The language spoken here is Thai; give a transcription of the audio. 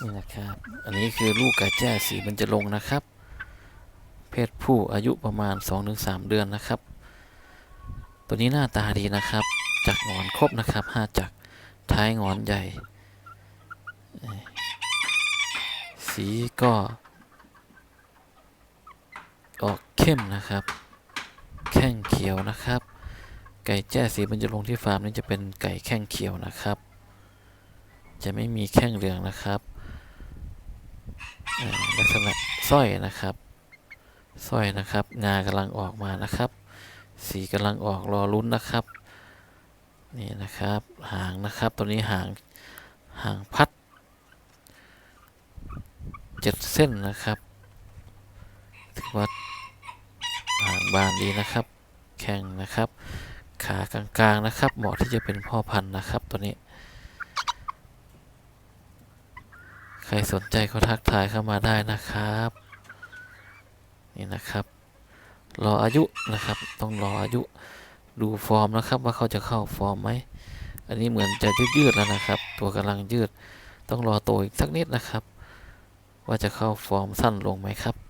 นี่นะครับ อันนี้คือลูกกระแจ้สีมันจะลงนะครับ เพศผู้อายุประมาณ 2-3 เดือนนะครับ ตัวนี้หน้าตาดีนะครับ จักงอนครบนะครับห้าจักท้ายงอนใหญ่ สีก็ ออกเข้มนะครับ แข้งเขียวนะครับ ไก่แจ้สีบรรจรงที่ฟาร์มนี้จะเป็นไก่แข้งเขียวนะครับจะไม่มีแข้งเหลืองนะครับ ลักษณะสร้อยนะครับสร้อยนะครับงากำลังออกมานะครับ สีกำลังออกรอลุ้นนะครับนี่นะครับหางนะครับตัวนี้หางหางพัดเจ็ดเส้นนะครับถือว่าหางบานดีนะครับ แข็งนะครับ ขากลางๆนะครับ เหมาะที่จะเป็นพ่อพันธุ์นะครับตัวนี้ ใครสนใจก็ทักทายเข้ามาได้นะครับ นี่นะครับ รออายุนะครับ ต้องรออายุดูฟอร์มนะครับ ว่าเขาจะเข้าฟอร์มไหม อันนี้เหมือนจะยืดๆแล้วนะครับ ตัวกำลังยืด ต้องรอโตอีกสักนิดนะครับ ว่าจะเข้าฟอร์มสั้นลงไหมครับ